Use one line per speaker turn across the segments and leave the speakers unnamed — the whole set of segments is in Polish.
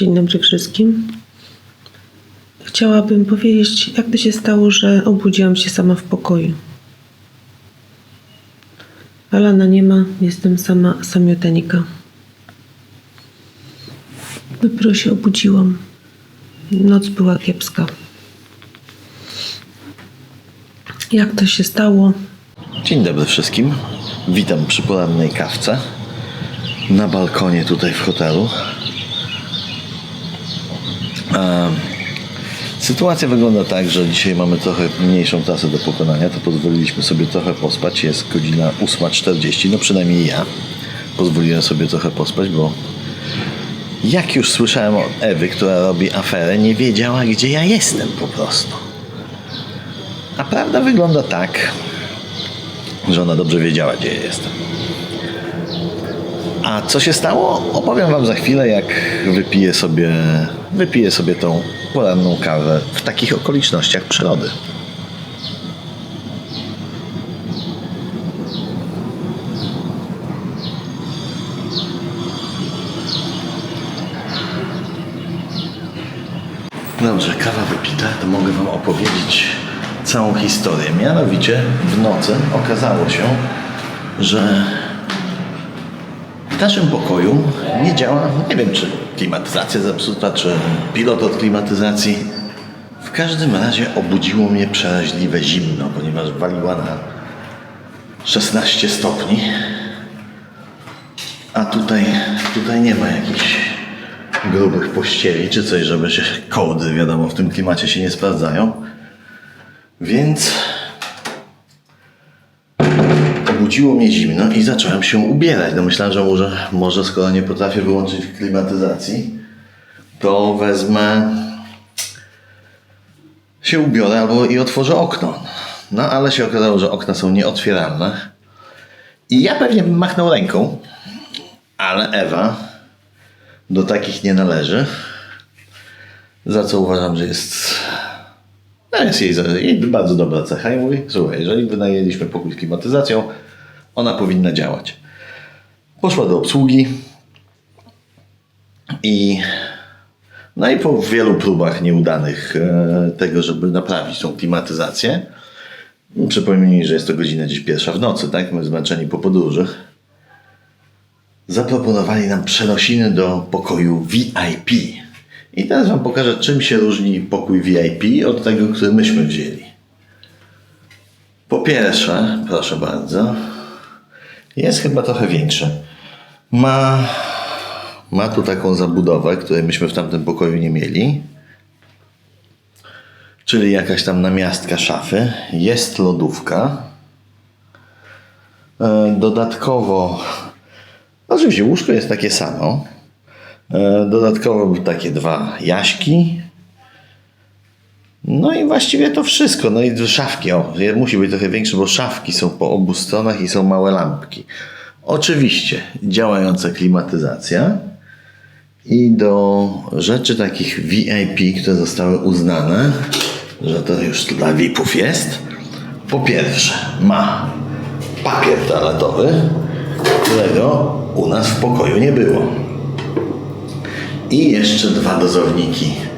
Dzień dobry wszystkim. Chciałabym powiedzieć, jak to się stało, że obudziłam się sama w pokoju. Alana nie ma, jestem sama, samiotenika. Dopiero się obudziłam. Noc była kiepska. Jak to się stało?
Dzień dobry wszystkim. Witam przy porannej kawce na balkonie tutaj w hotelu. Sytuacja wygląda tak, że dzisiaj mamy trochę mniejszą trasę do pokonania, to pozwoliliśmy sobie trochę pospać. Jest godzina 8.40, no przynajmniej ja pozwoliłem sobie trochę pospać, bo jak już słyszałem od Ewy, która robi aferę, nie wiedziała, gdzie ja jestem po prostu. A prawda wygląda tak, że ona dobrze wiedziała, gdzie ja jestem. A co się stało? Opowiem Wam za chwilę, jak wypiję sobie, wypiję sobie tą poranną kawę w takich okolicznościach przyrody. Dobrze, kawa wypita, to mogę Wam opowiedzieć całą historię. Mianowicie w nocy okazało się, że w naszym pokoju nie działa, nie wiem czy klimatyzacja zepsuta, czy pilot od klimatyzacji. W każdym razie obudziło mnie przeraźliwe zimno, ponieważ waliła na 16 stopni. A tutaj, tutaj nie ma jakichś grubych pościeli czy coś, żeby się kołdy, wiadomo, w tym klimacie się nie sprawdzają. Więc obudziło mnie zimno i zacząłem się ubierać. No myślałem, że może, może skoro nie potrafię wyłączyć klimatyzacji, to wezmę się ubiorę albo i otworzę okno. No ale się okazało, że okna są nieotwieralne. I ja pewnie bym machnął ręką, ale Ewa do takich nie należy. Za co uważam, że jest no jest jej, jej bardzo dobra cecha i mówi, słuchaj, jeżeli wynajęliśmy pokój z klimatyzacją, ona powinna działać. Poszła do obsługi i no i po wielu próbach nieudanych e, tego, żeby naprawić tą klimatyzację, przypomnij, że jest to godzina gdzieś pierwsza w nocy, tak? My zmęczeni po podróży. Zaproponowali nam przenosiny do pokoju VIP. I teraz Wam pokażę, czym się różni pokój VIP od tego, który myśmy wzięli. Po pierwsze, proszę bardzo, jest chyba trochę większy. Ma, ma tu taką zabudowę, której myśmy w tamtym pokoju nie mieli. Czyli jakaś tam namiastka szafy. Jest lodówka. E, Dodatkowo, oczywiście łóżko jest takie samo. E, Dodatkowo takie dwa jaśki. No i właściwie to wszystko. No i szafki. O, musi być trochę większe, bo szafki są po obu stronach i są małe lampki. Oczywiście działająca klimatyzacja. I do rzeczy takich VIP, które zostały uznane, że to już dla VIP-ów jest. Po pierwsze, ma papier toaletowy, którego u nas w pokoju nie było. I jeszcze dwa dozowniki.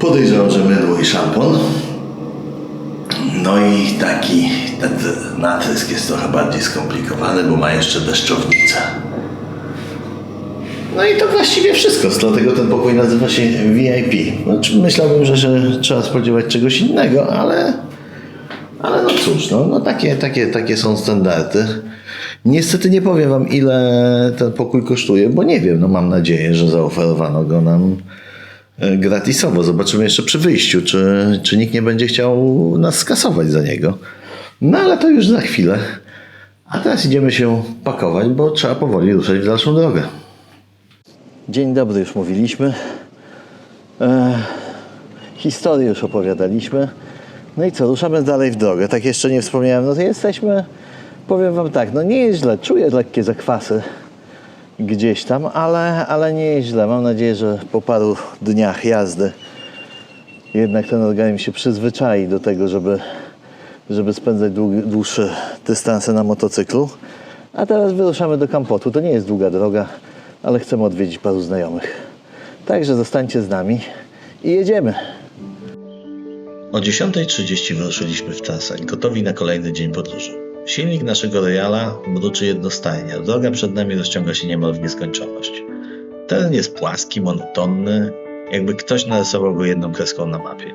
Podejrzewam, że mydło i szampon. No i taki ten natrysk jest trochę bardziej skomplikowany, bo ma jeszcze deszczownicę. No i to właściwie wszystko, dlatego ten pokój nazywa się VIP. Znaczy, myślałbym, że się trzeba spodziewać czegoś innego, ale, ale no cóż, no, no takie, takie, takie są standardy. Niestety nie powiem wam, ile ten pokój kosztuje, bo nie wiem. No mam nadzieję, że zaoferowano go nam gratisowo. Zobaczymy jeszcze przy wyjściu, czy, czy nikt nie będzie chciał nas skasować za niego. No ale to już za chwilę. A teraz idziemy się pakować, bo trzeba powoli ruszać w dalszą drogę. Dzień dobry, już mówiliśmy. E, historię już opowiadaliśmy. No i co, ruszamy dalej w drogę. Tak jeszcze nie wspomniałem, no to jesteśmy, powiem wam tak, no nie jest źle, czuję lekkie zakwasy gdzieś tam, ale, ale nie jest źle. Mam nadzieję, że po paru dniach jazdy jednak ten organizm się przyzwyczai do tego, żeby, żeby spędzać dłuższe dystanse na motocyklu. A teraz wyruszamy do Kampotu. To nie jest długa droga, ale chcemy odwiedzić paru znajomych. Także zostańcie z nami i jedziemy. O 10.30 wyruszyliśmy w trasę, gotowi na kolejny dzień podróży. Silnik naszego Royala mruczy jednostajnie, droga przed nami rozciąga się niemal w nieskończoność. Teren jest płaski, monotonny, jakby ktoś narysował go jedną kreską na mapie.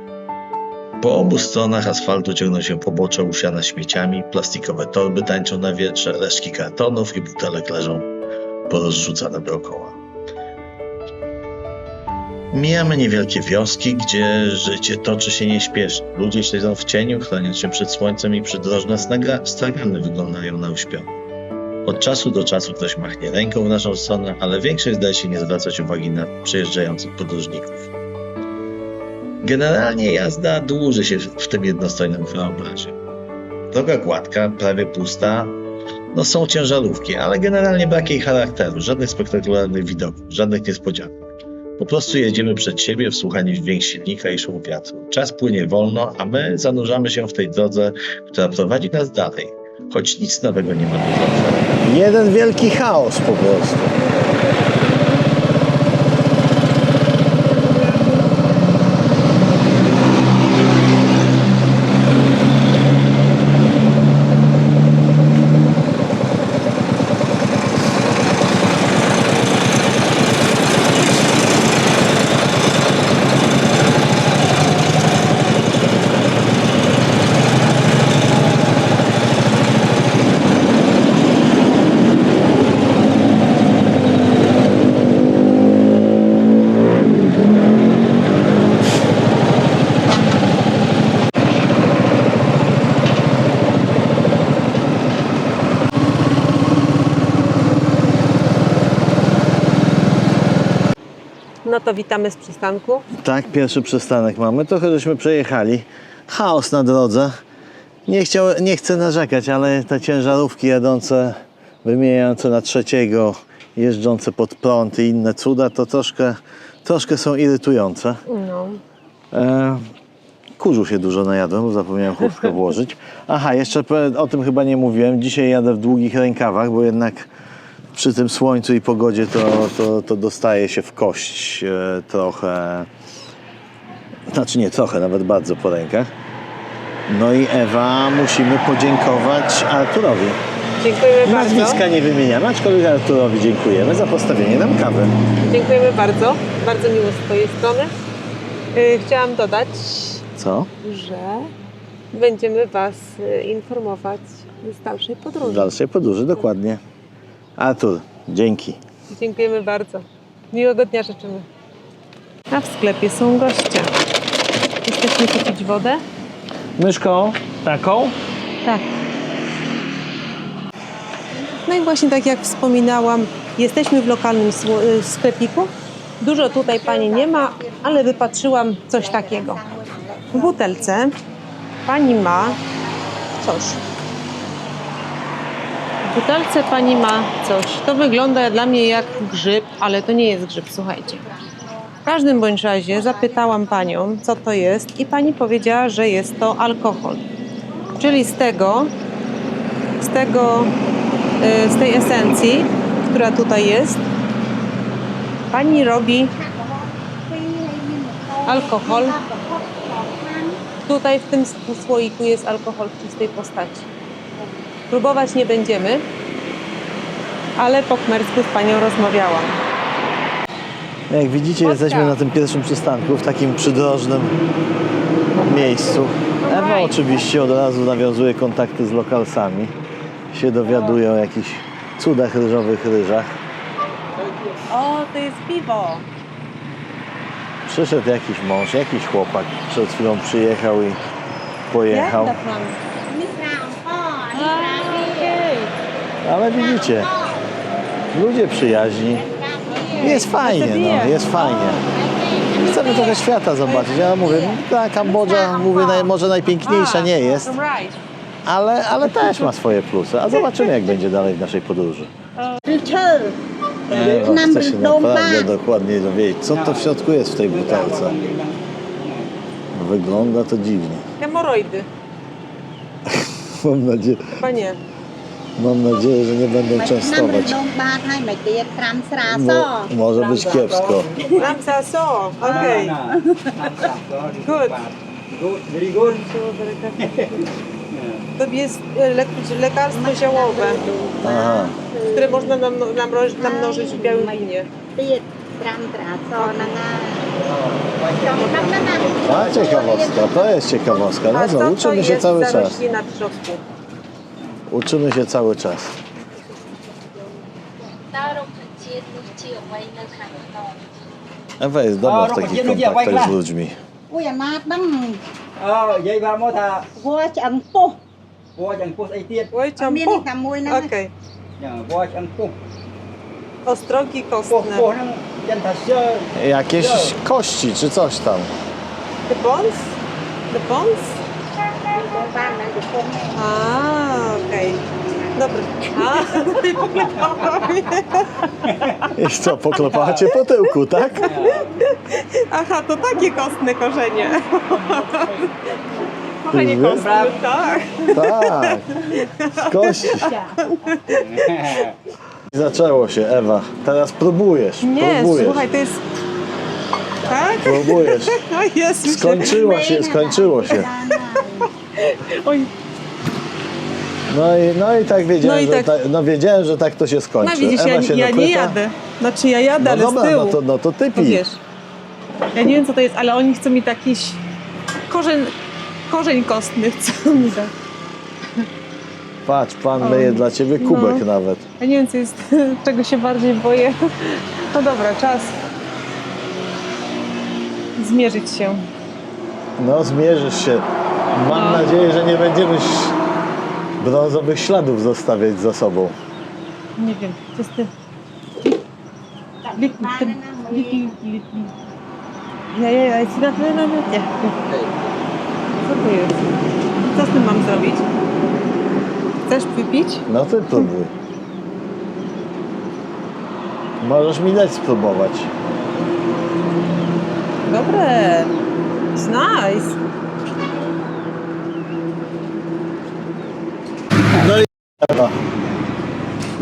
Po obu stronach asfaltu ciągną się pobocze usiane śmieciami, plastikowe torby tańczą na wietrze, resztki kartonów i butelek leżą porozrzucane dookoła. Mijamy niewielkie wioski, gdzie życie toczy się nieśpiesznie. Ludzie siedzą w cieniu, chroniąc się przed słońcem i przydrożne stragany wyglądają na uśpione. Od czasu do czasu ktoś machnie ręką w naszą stronę, ale większość zdaje się nie zwracać uwagi na przejeżdżających podróżników. Generalnie jazda dłuży się w tym jednostajnym krajobrazie. Droga gładka, prawie pusta. No są ciężarówki, ale generalnie brak jej charakteru, żadnych spektakularnych widoków, żadnych niespodzianek. Po prostu jedziemy przed siebie, wsłuchani w dźwięk silnika i szum wiatru. Czas płynie wolno, a my zanurzamy się w tej drodze, która prowadzi nas dalej, choć nic nowego nie ma do zaoferowania. Jeden wielki chaos po prostu.
No to witamy z przystanku.
Tak, pierwszy przystanek mamy. Trochę żeśmy przejechali. Chaos na drodze. Nie, chciał, nie chcę narzekać, ale te ciężarówki jadące, wymieniające na trzeciego, jeżdżące pod prąd i inne cuda, to troszkę, troszkę są irytujące.
No.
E, kurzu się dużo najadłem, bo zapomniałem chustkę włożyć. Aha, jeszcze o tym chyba nie mówiłem. Dzisiaj jadę w długich rękawach, bo jednak przy tym słońcu i pogodzie to, to, to dostaje się w kość e, trochę. Znaczy nie trochę, nawet bardzo po rękach. No i Ewa, musimy podziękować Arturowi.
Dziękujemy bardzo.
Nazwiska nie wymieniamy, aczkolwiek Arturowi dziękujemy za postawienie nam kawy.
Dziękujemy bardzo. Bardzo miło z Twojej strony. Yy, Chciałam dodać,
Co?
że będziemy Was y, informować z dalszej podróży.
dalszej podróży, dokładnie. Artur, dzięki.
Dziękujemy bardzo. Miłego dnia życzymy. A w sklepie są goście. Jesteśmy kupić wodę?
Myszką taką?
Tak. No i właśnie tak jak wspominałam, jesteśmy w lokalnym y, sklepiku. Dużo tutaj pani nie ma, ale wypatrzyłam coś takiego. W butelce pani ma coś. Butelce pani ma coś. To wygląda dla mnie jak grzyb, ale to nie jest grzyb, słuchajcie. W każdym bądź razie zapytałam panią, co to jest, i pani powiedziała, że jest to alkohol. Czyli z tego, z tego, y, z tej esencji, która tutaj jest, pani robi alkohol. Tutaj w tym słoiku jest alkohol w czystej postaci. Próbować nie będziemy, ale po kmersku z panią rozmawiałam.
Jak widzicie, jesteśmy na tym pierwszym przystanku, w takim przydrożnym miejscu. Ewa oczywiście od razu nawiązuje kontakty z lokalsami. Się dowiaduje o jakichś cudach ryżowych ryżach.
O, to jest piwo.
Przyszedł jakiś mąż, jakiś chłopak. Przed chwilą przyjechał i pojechał. Ale widzicie, ludzie przyjaźni. Jest fajnie, no, jest fajnie. Chcemy trochę świata zobaczyć. Ja mówię, ta Kambodża, mówię, naj, może najpiękniejsza nie jest, ale, ale też ma swoje plusy. A zobaczymy, jak będzie dalej w naszej podróży. Ewa chce się naprawdę dokładnie dowiedzieć, co to w środku jest w tej butelce. Wygląda to dziwnie.
Hemoroidy.
Mam nadzieję,
Chyba nie.
Mam nadzieję, że nie będą
មិនឆ្នាំរ
częstować.
ដងបាតហើយមិនទៀតត្រាំស្រាស
Mo, może być kiepsko.
Ramsa so, okej. Good.
Good, very good.
To jest e, le lekarstwo ziołowe,
Aha.
które można nam, namroż- namnożyć w białym winie.
ទៀតត្រាំស្រាសហ្នឹងហើយចង់តាមណា
A ciekawostka, to jest ciekawostka.
A
No
co
co,
to
uczymy się
jest
cały
za
czas.
roślina w środku?
Uczymy się cały czas.
តើរុក្ខជាតិនេះជាអ្វីនៅខាងក្នុង
Ewa jest dobra w
A,
takich
robię, robię,
kontaktach z
bajkla.
ludźmi.
អូយអាម៉ាដឹង
អើនិយាយបានមកថា
វល់ឆ្អឹងពុះ
វល់យ៉ាងពុះស្អីទៀត
Oj,
មាន
czampu.
តែមួយហ្នឹង
Okej.
យ៉ាងវល់ឆ្អឹងពុះ
Ostrogi
ពុះ
kostne.
ពុះហ្នឹងយ៉ាងថាជើ
Jakieś kości czy coś tam.
The bones? The bones? A, okej. Dobry. A, no i poklepała mnie.
I co, poklepacie po tyłku, tak?
Aha, to takie kostne korzenie. Korzenie
Mhm.
kostne, tak.
Tak. Z kości. Zaczęło się, Ewa. Teraz próbujesz.
Nie,
próbujesz.
słuchaj, to jest... Tak?
Próbujesz.
Jest się...
Się, skończyło się.
Oj,
No i, no i tak wiedziałem,
No i
że
tak-
tak, no wiedziałem, że tak to się skończy.
no widzisz, ja,
Ewa się
ja nie
dopyta.
jadę. Znaczy ja jadę,
No
ale
dobra,
z tyłu.
no to, no to ty
No
pij.
wiesz, ja nie wiem co to jest, ale oni chcą mi jakiś korzeń, korzeń kostny chcą mi dać.
Patrz, pan leje dla ciebie kubek
No.
nawet.
Ja nie wiem co jest, czego się bardziej boję. No dobra, czas zmierzyć się.
No, zmierzysz się. Mam
No.
nadzieję, że nie będziemy brązowych śladów zostawiać za sobą.
Nie wiem, to jest ty. Little, ten, little, little. Ja, ja, ja, jest na tyle, na nie. Co to jest? Co z tym mam zrobić? Chcesz wypić?
No ty próbuj. Możesz mi dać spróbować.
Dobre. It's nice.
Ewa,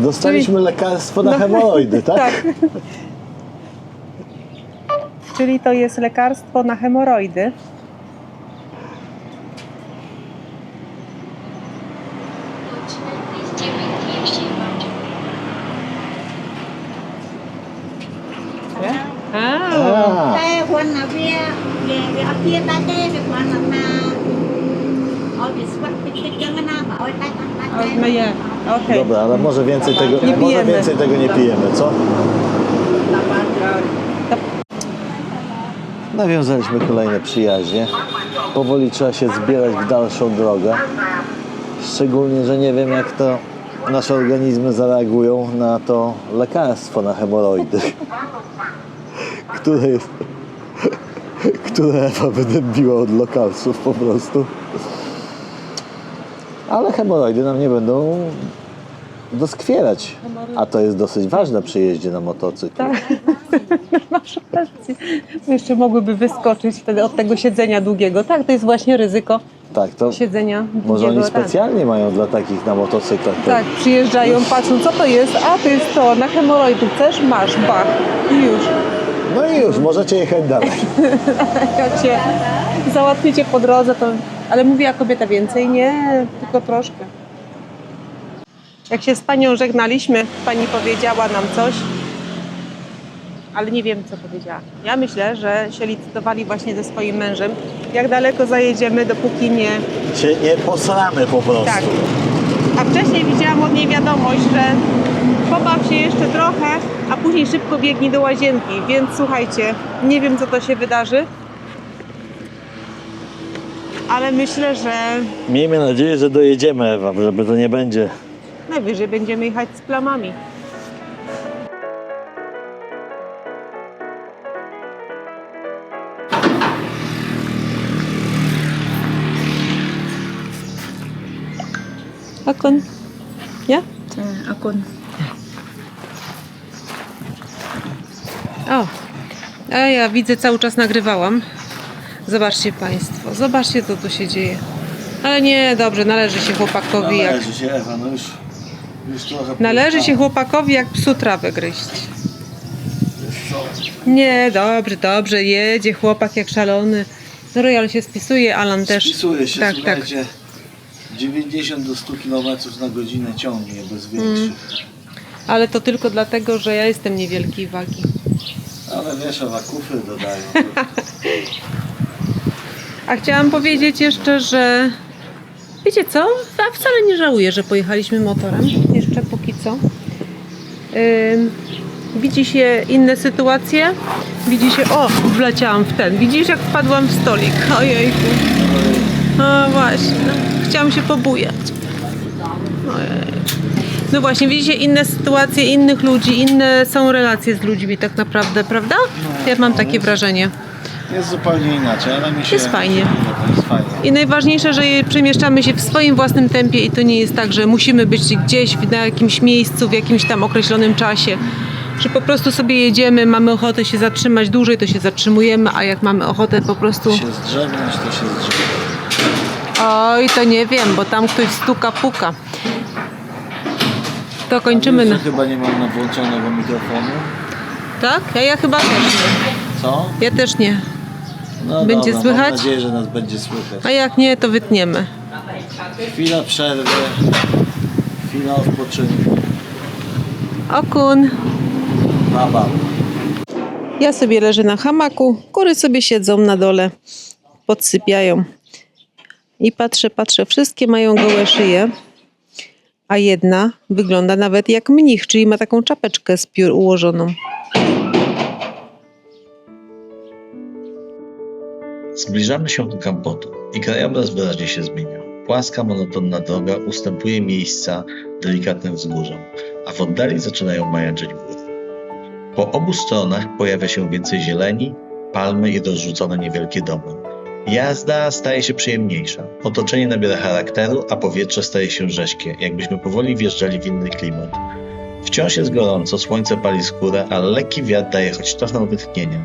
dostaliśmy lekarstwo na hemoroidy, tak?
Tak. Czyli to jest lekarstwo na hemoroidy.
ដូ
Okay.
Dobra, ale może więcej tego
nie,
może
pijemy.
więcej tego nie tak. pijemy, co? Nawiązaliśmy kolejne przyjaźnie. Powoli trzeba się zbierać w dalszą drogę. Szczególnie, że nie wiem jak to nasze organizmy zareagują na to lekarstwo na hemoroidy, które jest, które Ewa będę biła od lokalsów po prostu. Ale hemoroidy nam nie będą doskwierać. A to jest dosyć ważne przy jeździe na motocyklu.
Tak. Masz rację. Jeszcze mogłyby wyskoczyć wtedy od tego siedzenia długiego. Tak, to jest właśnie ryzyko
Tak, to
siedzenia
może
długiego.
oni
tak.
specjalnie mają dla takich na motocyklach. to-
Tak, przyjeżdżają, patrzą, co to jest? A, to jest to, na hemoroidy chcesz? Masz, bach. I już.
No i już, możecie jechać dalej.
Jak cię załatwicie po drodze, to... Ale mówiła kobieta więcej? Nie, tylko troszkę. Jak się z panią żegnaliśmy, pani powiedziała nam coś, ale nie wiem, co powiedziała. Ja myślę, że się licytowali właśnie ze swoim mężem. Jak daleko zajedziemy, dopóki nie...
Cię nie posramy po prostu.
Tak. A wcześniej widziałam od niej wiadomość, że pobaw się jeszcze trochę, a później szybko biegnij do łazienki. Więc słuchajcie, nie wiem co to się wydarzy ale myślę, że
Miejmy nadzieję, że dojedziemy, Ewa, żeby to nie będzie.
najwyżej będziemy jechać z plamami. Akon. Ja?
Akon.
O, a ja widzę, cały czas nagrywałam. Zobaczcie Państwo, zobaczcie co tu się dzieje. Ale nie, dobrze, należy się chłopakowi jak...
się, Ewa, no już Już trochę
Należy się chłopakowi jak psu trawę gryźć. Nie, dobrze, dobrze, jedzie chłopak jak szalony. No Royal się spisuje, Alan też.
Spisuje się,
tak, tak.
słuchajcie. 90 do 100 km na godzinę ciągnie bez
Mm.
większych.
Ale to tylko dlatego, że ja jestem niewielkiej wagi.
Ale wiesz, a kufry dodają.
A chciałam powiedzieć jeszcze, że wiecie co? Ja wcale nie żałuję, że pojechaliśmy motorem. Jeszcze póki co. Ym, widzi się inne sytuacje. Widzi się. O, wleciałam w ten. Widzisz, jak wpadłam w stolik. Ojejku. No właśnie. Chciałam się pobujać. No właśnie, widzicie inne sytuacje innych ludzi, inne są relacje z ludźmi tak naprawdę, prawda? Ja mam takie wrażenie.
Jest zupełnie inaczej, ale mi się...
Jest fajnie.
To jest fajnie.
I najważniejsze, że przemieszczamy się w swoim własnym tempie i to nie jest tak, że musimy być gdzieś na jakimś miejscu, w jakimś tam określonym czasie. Że po prostu sobie jedziemy, mamy ochotę się zatrzymać dłużej, to się zatrzymujemy, a jak mamy ochotę po prostu...
się zdrzemnąć, to się zdrzemnąć.
Oj, to nie wiem, bo tam ktoś stuka, puka. To kończymy na...
Chyba nie mam na włączonego mikrofonu.
Tak? Ja, ja chyba też nie.
Co?
Ja też nie.
No
Będzie
dobra,
słychać?
Mam nadzieję, że nas będzie słychać.
A jak nie, to wytniemy.
Chwila przerwy. Chwila odpoczynku.
Okun.
Baba.
Ja sobie leżę na hamaku, kury sobie siedzą na dole, podsypiają. I patrzę, patrzę, wszystkie mają gołe szyje, a jedna wygląda nawet jak mnich, czyli ma taką czapeczkę z piór ułożoną.
Zbliżamy się do Kampotu i krajobraz wyraźnie się zmienia. Płaska, monotonna droga ustępuje miejsca delikatnym wzgórzom, a w oddali zaczynają majaczyć góry. Po obu stronach pojawia się więcej zieleni, palmy i rozrzucone niewielkie domy. Jazda staje się przyjemniejsza, otoczenie nabiera charakteru, a powietrze staje się rześkie, jakbyśmy powoli wjeżdżali w inny klimat. Wciąż jest gorąco, słońce pali skórę, ale lekki wiatr daje choć trochę wytchnienia.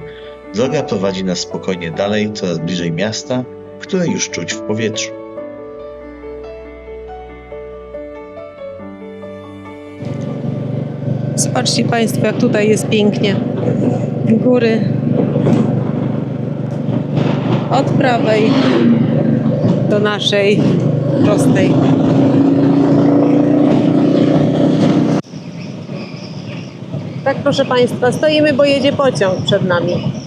Droga prowadzi nas spokojnie dalej, coraz bliżej miasta, które już czuć w powietrzu.
Zobaczcie Państwo, jak tutaj jest pięknie. Góry. Od prawej do naszej prostej. Tak, proszę Państwa, stoimy, bo jedzie pociąg przed nami.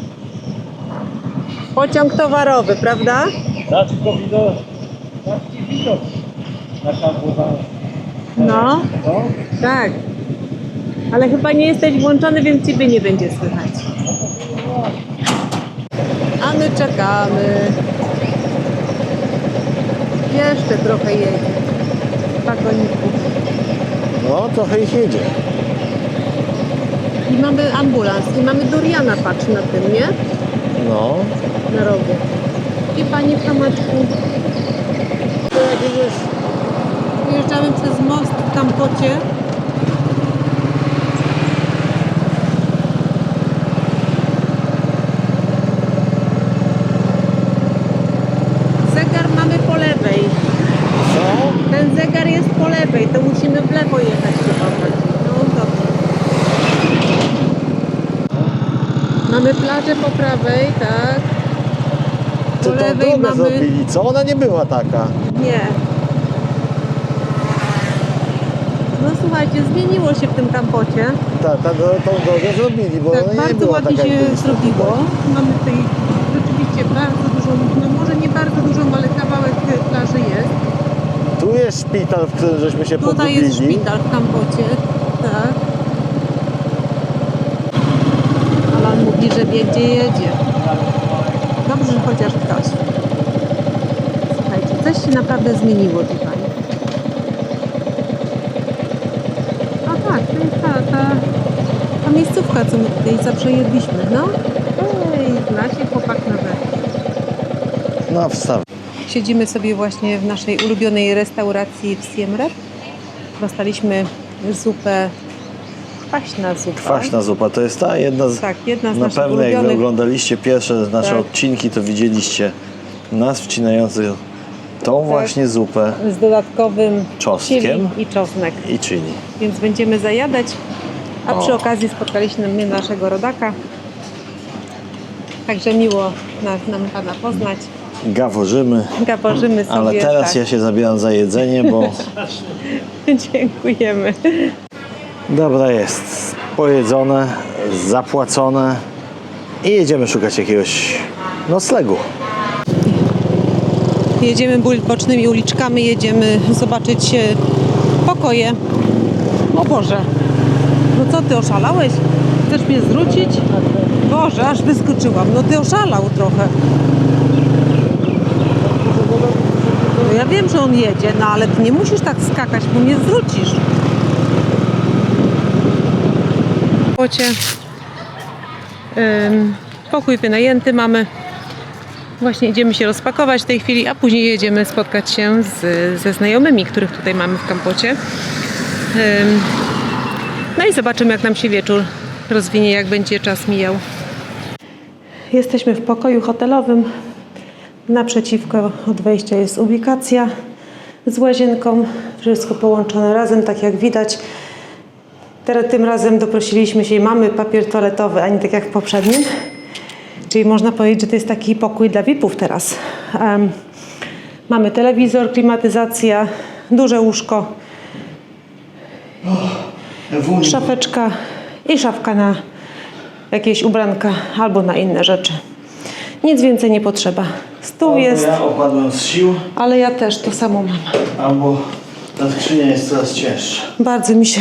Pociąg towarowy, prawda?
Dać to widok. Ci widok. Na kampusa.
No,
No?
tak. Ale chyba nie jesteś włączony, więc Ciebie nie będzie słychać. A my czekamy. Jeszcze trochę jedzie. Wagoników.
No, trochę ich jedzie.
I mamy ambulans. I mamy Duriana, patrz na tym, nie?
No.
Na rogu. I Pani w hamaczku.
Jedziesz?
Wyjeżdżamy przez most w Kampocie. Zegar mamy po lewej.
Co?
Ten zegar jest po lewej, to musimy w lewo jechać chyba. No dobrze. Plażę po prawej, tak. Po
Co tą
lewej
drogę
mamy...
zrobili? Co? Ona nie była taka.
Nie. No słuchajcie, zmieniło się w tym kampocie.
Tak, ta, tą drogę zrobili, bo
Tak,
ona nie
bardzo
była
ładnie
taka
się
jak byli
zrobiło. Mamy tutaj rzeczywiście bardzo dużą, no może nie bardzo dużą, ale kawałek e, plaży jest.
Tu jest szpital, w którym żeśmy się
Tutaj
pogubili.
jest szpital w Kampocie. Tak. Alan mówi, że wie gdzie jedzie. Dobrze, że chociaż ktoś. Słuchajcie, coś się naprawdę zmieniło tutaj. A tak, to jest ta, ta, ta miejscówka, co my tutaj zawsze jedliśmy, no. Ej, zna się chłopak nawet.
No, wstaw.
Siedzimy sobie właśnie w naszej ulubionej restauracji w Siem Reap. Dostaliśmy zupę, kwaśna zupa.
Kwaśna zupa to jest ta jedna z...
Tak, jedna z
Na pewno jak wy
ulubionych.
oglądaliście pierwsze nasze
Tak.
odcinki, to widzieliście nas wcinających tą właśnie zupę
z dodatkowym
Czosnkiem.
i czosnek.
i chili.
Więc będziemy zajadać, a
O.
przy okazji spotkaliśmy mnie naszego rodaka. Także miło na- nam Pana poznać.
Gaworzymy,
Gaworzymy sobie.
ale teraz
tak.
ja się zabieram za jedzenie, bo
Dziękujemy.
Dobra jest. Pojedzone, zapłacone i jedziemy szukać jakiegoś noclegu.
Jedziemy bocznymi uliczkami, jedziemy zobaczyć pokoje. O Boże, no co ty oszalałeś? Chcesz mnie zwrócić? Boże, aż wyskoczyłam. No ty oszalał trochę. No ja wiem, że on jedzie, no ale ty nie musisz tak skakać, bo mnie zwrócisz. Pocie. Ym, pokój wynajęty mamy. Właśnie idziemy się rozpakować w tej chwili, a później jedziemy spotkać się z, ze znajomymi, których tutaj mamy w kampocie. No i zobaczymy, jak nam się wieczór rozwinie, jak będzie czas mijał. Jesteśmy w pokoju hotelowym. Naprzeciwko od wejścia jest ubikacja z łazienką. Wszystko połączone razem, tak jak widać. Teraz tym razem doprosiliśmy się i mamy papier toaletowy, a nie tak jak w poprzednim. Czyli można powiedzieć, że to jest taki pokój dla VIP-ów teraz. Em, mamy telewizor, klimatyzacja, duże łóżko, szafeczka i szafka na jakieś ubranka albo na inne rzeczy. Nic więcej nie potrzeba. Stół jest,
Ja opadłem z sił,
ale ja też to samo mam.
albo ta skrzynia jest coraz cięższa.
Bardzo mi się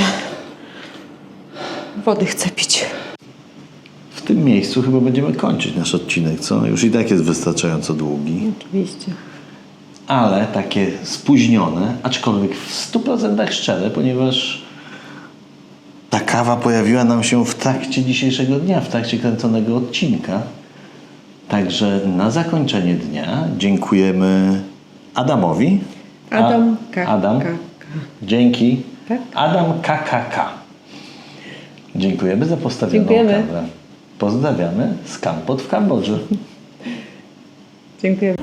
wody chce pić.
W tym miejscu chyba będziemy kończyć nasz odcinek, co? Już i tak jest wystarczająco długi.
Oczywiście.
ale takie spóźnione, aczkolwiek w 100% szczere, ponieważ ta kawa pojawiła nam się w trakcie dzisiejszego dnia, w trakcie kręconego odcinka. Także na zakończenie dnia dziękujemy Adamowi. A-
Adam K.
Adam.
K.
Dzięki.
Tak.
Adam KKK. Dziękujemy za postawioną
Dziękujemy.
kawę. Pozdrawiamy z Kampot w Kambodży.
Dziękuję.